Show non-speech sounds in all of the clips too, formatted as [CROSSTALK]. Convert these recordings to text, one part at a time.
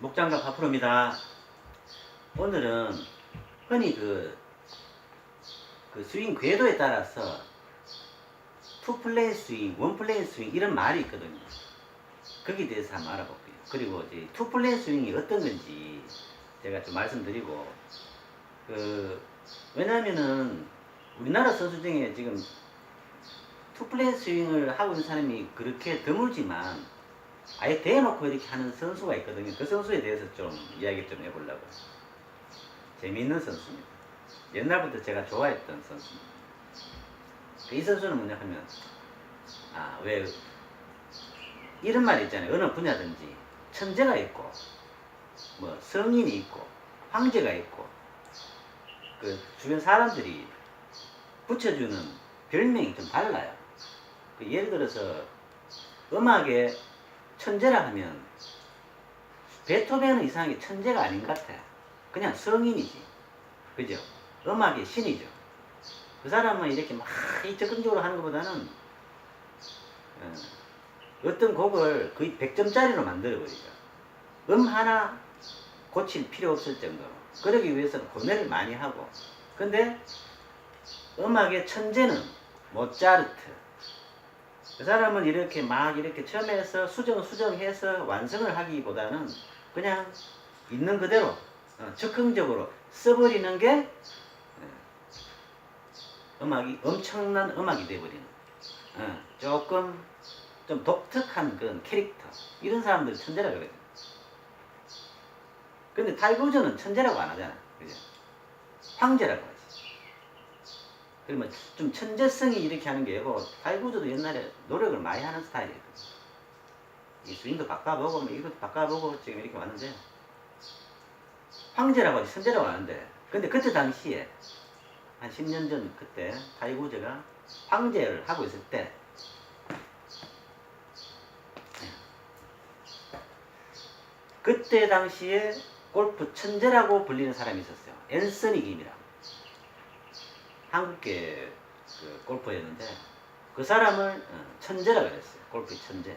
목장갑 파프로입니다. 오늘은 흔히 그, 그 스윙 궤도에 따라서 투 플레이 스윙, 원 플레이 스윙 이런 말이 있거든요. 거기에 대해서 한번 알아볼게요. 그리고 이제 투 플레이 스윙이 어떤 건지 제가 좀 말씀드리고 그 왜냐면은 우리나라 선수 중에 지금 투 플레이 스윙을 하고 있는 사람이 그렇게 드물지만 아예 대놓고 이렇게 하는 선수가 있거든요. 그 선수에 대해서 좀 이야기 좀 해보려고. 재미있는 선수입니다. 옛날부터 제가 좋아했던 선수입니다. 그이 선수는 뭐냐 하면, 아, 왜, 이런 말 있잖아요. 어느 분야든지 천재가 있고, 뭐, 성인이 있고, 황제가 있고, 그 주변 사람들이 붙여주는 별명이 좀 달라요. 그 예를 들어서 음악에 천재라 하면 베토벤 이상의 천재가 아닌 것 같아. 그냥 성인이지. 그죠? 음악의 신이죠. 그 사람은 이렇게 막 적극적으로 하는 것보다는 어, 떤 곡을 거의 100점짜리로 만들어버리죠. 음 하나 고칠 필요 없을 정도로. 그러기 위해서는 고뇌를 많이 하고. 근데 음악의 천재는 모차르트, 그 사람은 이렇게 막 이렇게 처음에서 수정 수정해서 완성을 하기보다는 그냥 있는 그대로 어, 즉흥적으로 써버리는 게 어, 음악이 엄청난 음악이 돼버리는 어, 조금 좀 독특한 그런 캐릭터 이런 사람들 천재라 그러거든. 근데 타이거우즈는 천재라고 안 하잖아, 그죠? 황제라고. 그러면 좀 천재성이 이렇게 하는 게 아니고 타이거우즈도 옛날에 노력을 많이 하는 스타일이거든. 이 스윙도 바꿔보고 뭐 이것도 바꿔보고 지금 이렇게 왔는데 황제라고 하지 천재라고 하는데 근데 그때 당시에 한 10년 전 그때 타이거우즈가 황제를 하고 있을 때 그때 당시에 골프 천재라고 불리는 사람이 있었어요. 앤서니 김이라고. 한국계 그 골퍼였는데 그 사람을 어, 천재라 그랬어요. 골프 천재.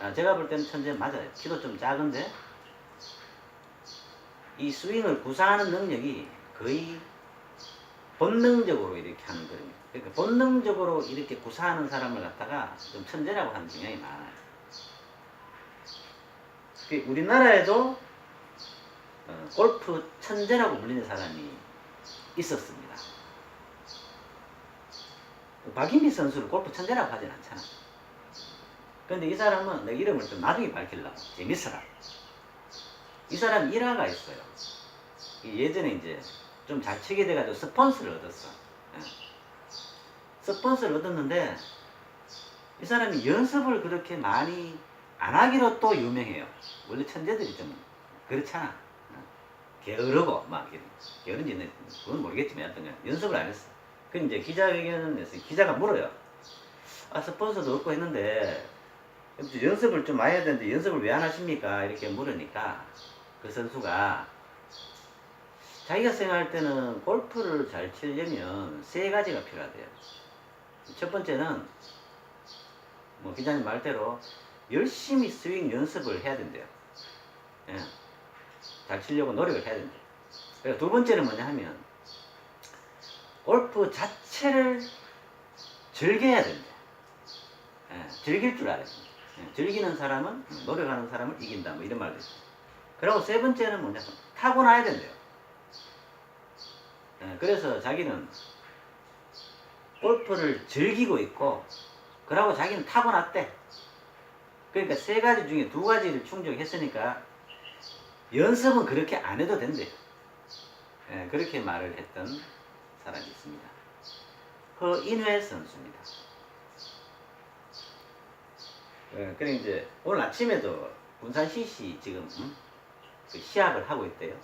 아, 제가 볼 때는 천재 맞아요. 키도 좀 작은데 이 스윙을 구사하는 능력이 거의 본능적으로 이렇게 하는 거예요. 그러니까 본능적으로 이렇게 구사하는 사람을 갖다가 좀 천재라고 하는 경향이 많아요. 그 우리나라에도 어, 골프 천재라고 불리는 사람이 있었습니다. 박인비 선수를 골프 천재라고 하진 않잖아. 근데 이 사람은 내 이름을 좀 나중에 밝히려고. 재밌어라. 이 사람 일화가 있어요. 이 예전에 이제 좀 잘 치게 돼가지고 스폰서를 얻었어. 예. 스폰서를 얻었는데 이 사람이 연습을 그렇게 많이 안 하기로 또 유명해요. 원래 천재들이 좀 그렇잖아. 어. 게으르고 막. 게으른지는 그건 모르겠지만 하여튼 연습을 안 했어. 그 이제 기자회견을 했어요. 기자가 물어요. 아 스폰서도 얻고 했는데 연습을 좀 많이 해야 되는데 연습을 왜 안 하십니까? 이렇게 물으니까 그 선수가 자기가 생각할 때는 골프를 잘 치려면 세 가지가 필요하대요. 첫 번째는 뭐 기자님 말대로 열심히 스윙 연습을 해야 된대요. 예. 잘 치려고 노력을 해야 된대요. 그리고 두 번째는 뭐냐 하면 골프 자체를 즐겨야 된대. 예, 즐길 줄 알아야 돼. 예, 즐기는 사람은 노력하는 사람을 이긴다. 뭐 이런 말도 있어. 그리고 세 번째는 뭐냐? 타고나야 된대요. 예, 그래서 자기는 골프를 즐기고 있고, 그러고 자기는 타고났대. 그러니까 세 가지 중에 두 가지를 충족했으니까 연습은 그렇게 안 해도 된대. 예, 그렇게 말을 했던 사람이 있습니다. 허인회 선수입니다. 예, 그래 이제 오늘 아침에도 군산 CC 지금 음? 그 시합을 하고 있대요.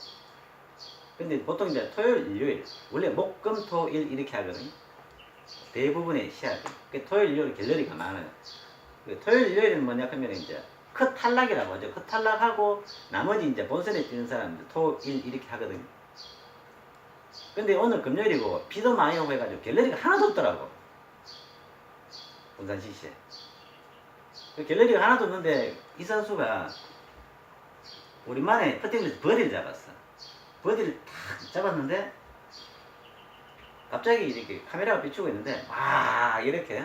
근데 보통 이제 토요일, 일요일 원래 목, 금, 토, 일 이렇게 하거든요. 대부분의 시합이. 그 토요일, 일요일 갤러리가 많아요. 그 토요일, 일요일은 뭐냐 하면 이제 컷 탈락이라고 하죠. 컷 탈락하고 나머지 이제 본선에 뛰는 사람들 토, 일 이렇게 하거든요. 근데 오늘 금요일이고 비도 많이 오고 해가지고 갤러리가 하나도 없더라고. 군산 CC에. 그 갤러리가 하나도 없는데 이 선수가 오랜만에 퍼팅에서 버디를 잡았어. 버디를 탁 잡았는데 갑자기 이렇게 카메라가 비추고 있는데 막 이렇게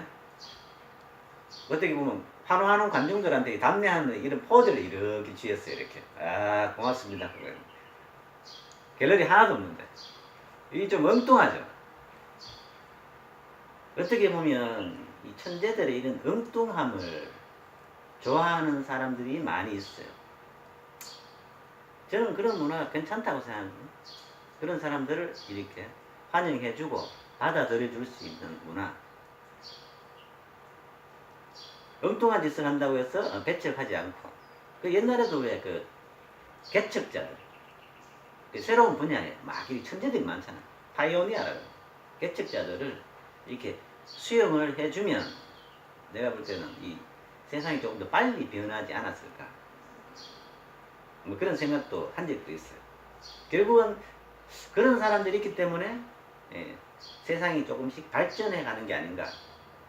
어떻게 보면 환호하는 관중들한테 담내하는 이런 포즈를 이렇게 취했어요 이렇게 아 고맙습니다 그거 갤러리 하나도 없는데 이게 좀 엉뚱하죠. 어떻게 보면 이 천재들의 이런 엉뚱함을 좋아하는 사람들이 많이 있어요. 저는 그런 문화가 괜찮다고 생각합니다. 그런 사람들을 이렇게 환영해주고 받아들여 줄 수 있는 문화. 엉뚱한 짓을 한다고 해서 어, 배척하지 않고. 그 옛날에도 왜 그 개척자들 그 새로운 분야에 막이 천재들이 많잖아. 파이오니아라고. 개척자들을 이렇게 수용을 해주면 내가 볼 때는 이 세상이 조금 더 빨리 변하지 않았을까. 뭐 그런 생각도 한 적도 있어요. 결국은 그런 사람들이 있기 때문에 예, 세상이 조금씩 발전해 가는 게 아닌가.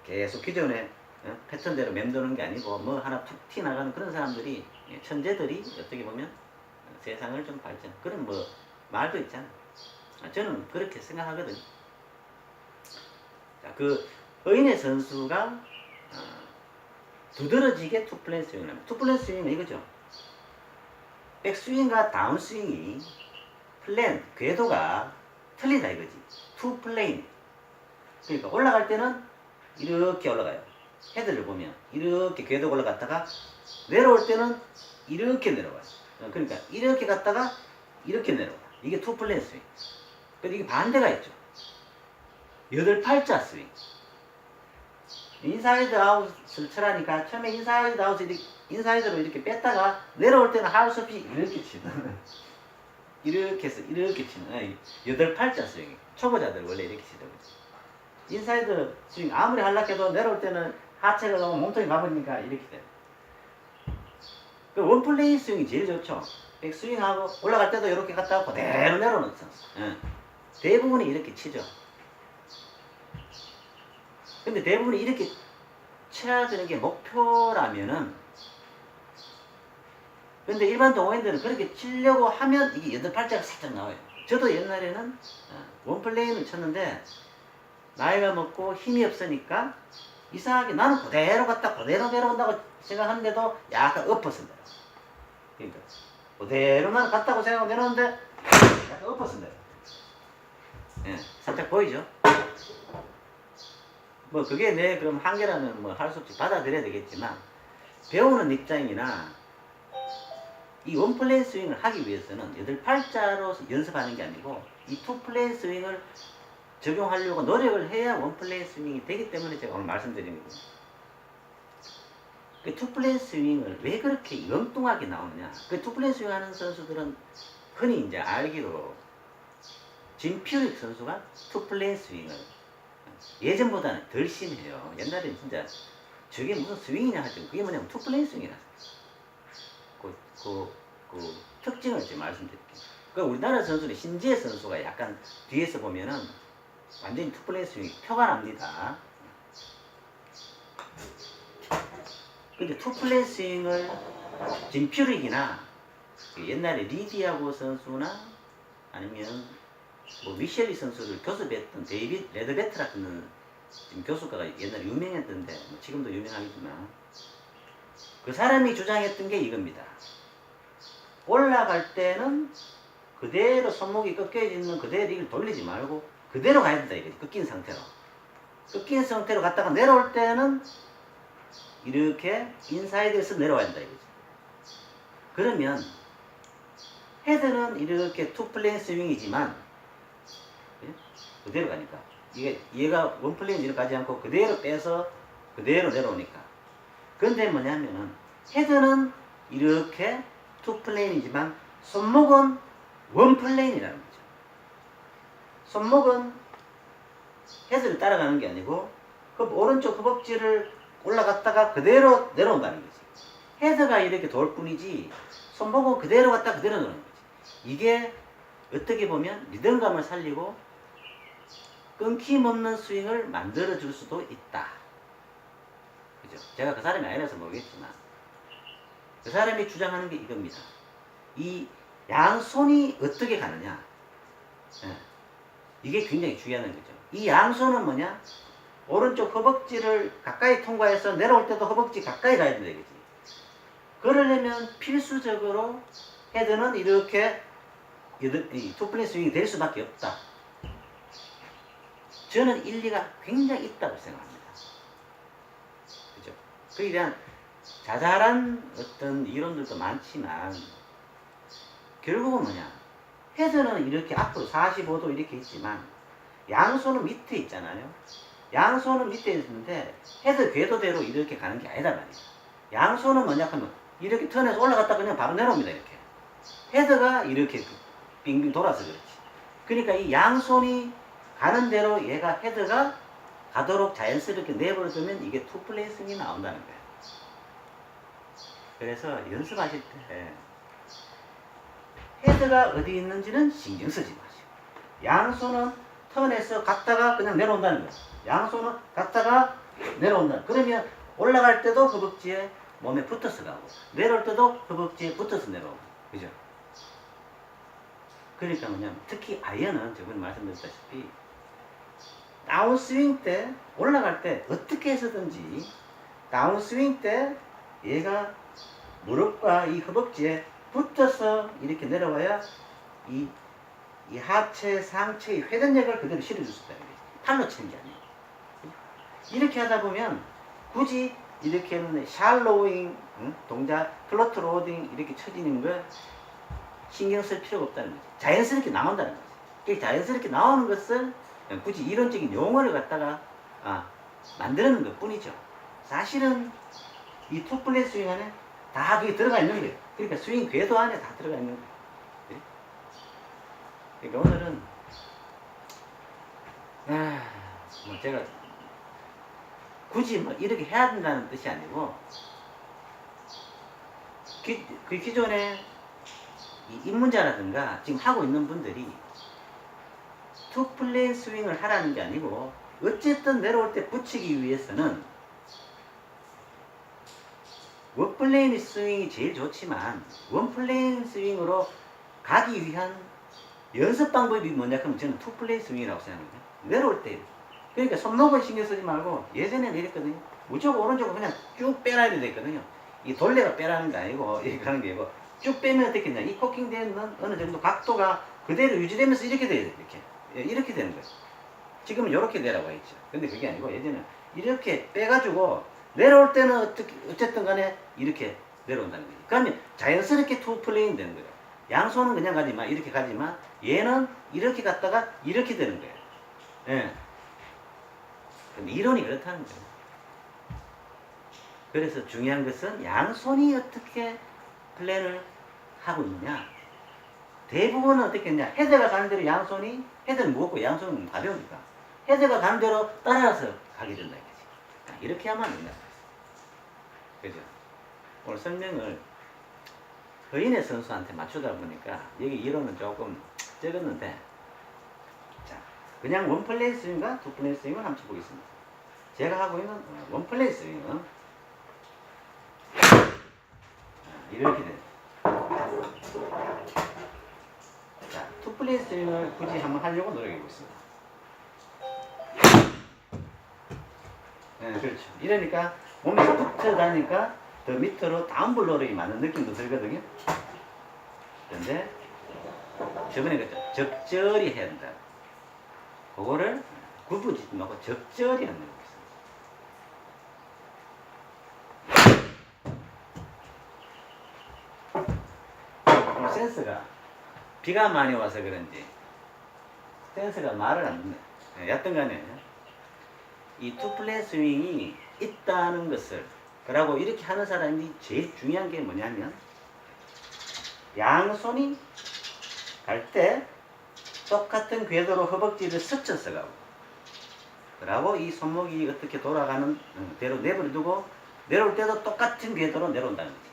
계속 기존의 어? 패턴대로 맴도는 게 아니고 뭐 하나 툭 튀나가는 그런 사람들이 예, 천재들이 어떻게 보면 어, 세상을 좀 발전 그런 뭐 말도 있잖아. 아, 저는 그렇게 생각하거든요. 자, 그 의인의 선수가 어, 두드러지게 투플랜 스윙을 합니다. 투플랜 스윙은 이거죠. 백스윙과 다운스윙이 플랜 궤도가 틀리다 이거지. 투 플레인. 그러니까 올라갈 때는 이렇게 올라가요. 헤드를 보면 이렇게 궤도가 올라갔다가 내려올 때는 이렇게 내려와요. 어, 그러니까 이렇게 갔다가 이렇게 내려와. 이게 투 플랜 스윙. 근데 이게 반대가 있죠. 여덟 팔자 스윙. 인사이드 아웃을 쳐라니까 처음에 인사이드 아웃을 이렇게, 인사이드로 이렇게 뺐다가 내려올 때는 하우스피 이렇게 치는 [LAUGHS] 이렇게 해서 이렇게 치는 여덟 팔자 스윙. 초보자들 원래 이렇게 치더라고요. 인사이드 스윙 아무리 하락해도 내려올 때는 하체가 너무 몸통이 가버리니까 이렇게 돼. 그 원플레이 스윙이 제일 좋죠. 백스윙하고 올라갈 때도 이렇게 갔다가 그대로 내려오는 선수. 예. 대부분이 이렇게 치죠. 근데 대부분이 이렇게 쳐야 되는 게 목표라면은 근데 일반 동호인들은 그렇게 치려고 하면 이게 여덟 팔자가 살짝 나와요. 저도 옛날에는 어, 원플레이를 쳤는데 나이가 먹고 힘이 없으니까 이상하게 나는 그대로 갔다 그대로 내려온다고 생각하는데도 약간 엎어선다. 그러니까 그대로만 갔다고 생각하고 내려오는데 약간 엎어선다. 예, 살짝 보이죠? 뭐 그게 내 그럼 한계라면 뭐 할 수 없이 받아들여야 되겠지만 배우는 입장이나 이 원플레이 스윙을 하기 위해서는 여덟 팔자로 연습하는 게 아니고 이 투플레이 스윙을 적용하려고 노력을 해야 원플레이 스윙이 되기 때문에 제가 오늘 말씀드리는 거예요. 그 투플레이 스윙을 왜 그렇게 엉뚱하게 나오느냐. 그 투플레이 스윙 하는 선수들은 흔히 이제 알기로 짐 퓨릭 선수가 투플레이 스윙을 예전보다는 덜 심해요. 옛날에는 진짜 저게 무슨 스윙이냐 하죠. 그게 뭐냐면 투플레이 스윙이라. 그, 그, 그 특징을 좀 말씀드릴게요. 그 우리나라 선수는 신지혜 선수가 약간 뒤에서 보면은 완전히 투플레이 스윙이 표가 납니다. 근데 투플레이 스윙을 짐퓨릭이나 그 옛날에 리디아고 선수나 아니면 뭐 미셸리 선수를 교습했던 데이빗 레드베트 같은 지금 교수가가 옛날에 유명했던데 뭐 지금도 유명하겠지만 그 사람이 주장했던 게 이겁니다. 올라갈 때는 그대로 손목이 꺾여 있는 그대로 이걸 돌리지 말고 그대로 가야 된다 이거지. 꺾인 상태로. 꺾인 상태로 갔다가 내려올 때는 이렇게 인사이드에서 내려와야 된다 이거지. 그러면 헤드는 이렇게 투 플레인 스윙이지만 예? 그대로 가니까 이게 얘가 원 플레인 이렇게 가지 않고 그대로 빼서 그대로 내려오니까 근데 뭐냐면은 헤드는 이렇게 투 플레인이지만 손목은 원 플레인이라는 거죠. 손목은 헤드를 따라가는 게 아니고 그 오른쪽 허벅지를 올라갔다가 그대로 내려온다는 거지. 헤드가 이렇게 돌 뿐이지 손목은 그대로 갔다 그대로 내려오는 거지. 이게 어떻게 보면 리듬감을 살리고 끊김없는 스윙을 만들어 줄 수도 있다. 그죠? 제가 그 사람이 아니라서 모르겠지만 그 사람이 주장하는 게 이겁니다. 이 양손이 어떻게 가느냐. 예. 이게 굉장히 중요한 거죠. 이 양손은 뭐냐? 오른쪽 허벅지를 가까이 통과해서 내려올 때도 허벅지 가까이 가야 이거지. 그러려면 필수적으로 헤드는 이렇게 투플레이 스윙이 될 수밖에 없다. 저는 일리가 굉장히 있다고 생각합니다. 그죠? 그에 대한 자잘한 어떤 이론들도 많지만 결국은 뭐냐? 헤드는 이렇게 앞으로 45도 이렇게 있지만 양손은 밑에 있잖아요. 양손은 밑에 있는데 헤드 궤도대로 이렇게 가는 게 아니다 말이야. 양손은 뭐냐 하면 이렇게 턴에서 올라갔다 그냥 바로 내려옵니다 이렇게. 헤드가 이렇게 빙빙 돌아서 그렇지. 그러니까 이 양손이 가는 대로 얘가 헤드가 가도록 자연스럽게 내버려두면 이게 투플레이스윙이 나온다는 거예요. 그래서 연습하실 때 헤드가 어디 있는지는 신경 쓰지 마시고 양손은 턴에서 갔다가 그냥 내려온다는 거예요. 양손은 갔다가 내려온다. 그러면 올라갈 때도 허벅지에 몸에 붙어서 가고 내려올 때도 허벅지에 붙어서 내려오고 그죠? 그러니까 뭐냐면 특히 아이언은 저번에 말씀드렸다시피 다운스윙 때 올라갈 때 어떻게 해서든지 다운스윙 때 얘가 무릎과 이 허벅지에 붙어서 이렇게 내려와야 이, 이 하체, 상체의 회전력을 그대로 실어줄 수 거지. 팔로 치는 게 아니에요. 이렇게 하다 보면 굳이 이렇게 하는 샬로잉 응? 동작, 플로트 로딩 이렇게 쳐지는 걸 신경 쓸 필요가 없다는 거지. 자연스럽게 나온다는. 그 자연스럽게 나오는 것을 굳이 이론적인 용어를 갖다가 아, 만드는 것 뿐이죠. 사실은 이 투플레이 스윙 안에 다 그게 들어가 있는 거예요. 그러니까 스윙 궤도 안에 다 들어가 있는 거예요. 네? 그러니까 오늘은 아, 뭐 제가 굳이 뭐 이렇게 해야 된다는 뜻이 아니고 기, 그 기존에 이 입문자라든가 지금 하고 있는 분들이 투플레이 스윙을 하라는 게 아니고 어쨌든 내려올 때 붙이기 위해서는 원플레인 스윙이 제일 좋지만 원플레인 스윙으로 가기 위한 연습 방법이 뭐냐 그러면 저는 투플레인 스윙이라고 생각합니다. 내려올 때 그러니까 손목을 신경 쓰지 말고 예전에는 이랬거든요. 무조건 오른쪽으로 그냥 쭉 빼놔야 되거든요. 이 돌레가 빼라는 게 아니고 [LAUGHS] 이렇게 하는 게 아니고 쭉 빼면 어떻게 되냐. 이 코킹 되는 어느 정도 각도가 그대로 유지되면서 이렇게 돼야 돼. 이렇게. 예, 이렇게 되는 거예요. 지금은 이렇게 내려가 있죠. 근데 그게 아니고 예전에는 이렇게 빼가지고 내려올 때는 어떻게, 어쨌든 간에 이렇게 내려온다는 거죠. 그러면 자연스럽게 투 플레잉 되는 거예요. 양손은 그냥 가지만 이렇게 가지만 얘는 이렇게 갔다가 이렇게 되는 거예요. 예. 근데 이론이 그렇다는 거예요. 그래서 중요한 것은 양손이 어떻게 플랜을 하고 있느냐. 대부분은 어떻게 했냐. 헤드가 가는 대로 양손이, 헤드는 무겁고 양손은 가벼우니까. 헤드가 가는 대로 따라서 가게 된다. 이렇게 하면 안 된다. 그죠? 오늘 설명을 허인의 선수한테 맞추다 보니까 여기 이론은 조금 적었는데 자 그냥 원플레이 스윙과 투플레이 스윙을 한번 보겠습니다. 제가 하고 있는 어, 원플레이 스윙은 자, 이렇게 됩니다. 자, 투플레이 스윙을 굳이 한번 하려고 노력하고 있습니다. 그렇죠. 이러니까 몸이 붙어 다니까 더 밑으로 다운블로링이 많은 느낌도 들거든요. 그런데 저번에 그랬죠. 적절히 해야 된다. 그거를 구부지지 말고 적절히 하는 거 있습니다. 오늘 센스가 비가 많이 와서 그런지 센스가 말을 안 듣네. 네, 여튼 간에 이 투플레이 스윙이 있다는 것을 그러고 이렇게 하는 사람이 제일 중요한 게 뭐냐면 양손이 갈 때 똑같은 궤도로 허벅지를 스쳐서 가고 그러고 이 손목이 어떻게 돌아가는 어, 대로 내버려두고 내려올 때도 똑같은 궤도로 내려온다는 거지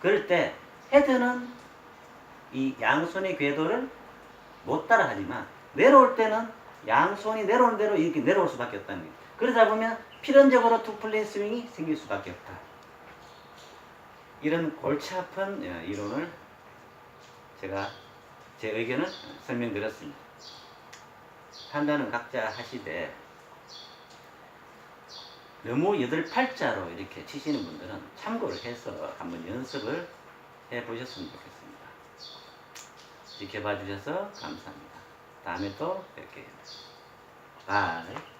그럴 때 헤드는 이 양손의 궤도를 못 따라 하지만 내려올 때는 양손이 내려오는 대로 이렇게 내려올 수밖에 없다는 거예요. 그러다 보면 필연적으로 투플레이 스윙이 생길 수밖에 없다. 이런 골치 아픈 어, 이론을 제가 제 의견은 설명드렸습니다. 판단은 각자 하시되 너무 여덟 팔자로 이렇게 치시는 분들은 참고를 해서 한번 연습을 해 보셨으면 좋겠습니다. 지켜봐 주셔서 감사합니다. 다음에 또 뵐게요. 바이.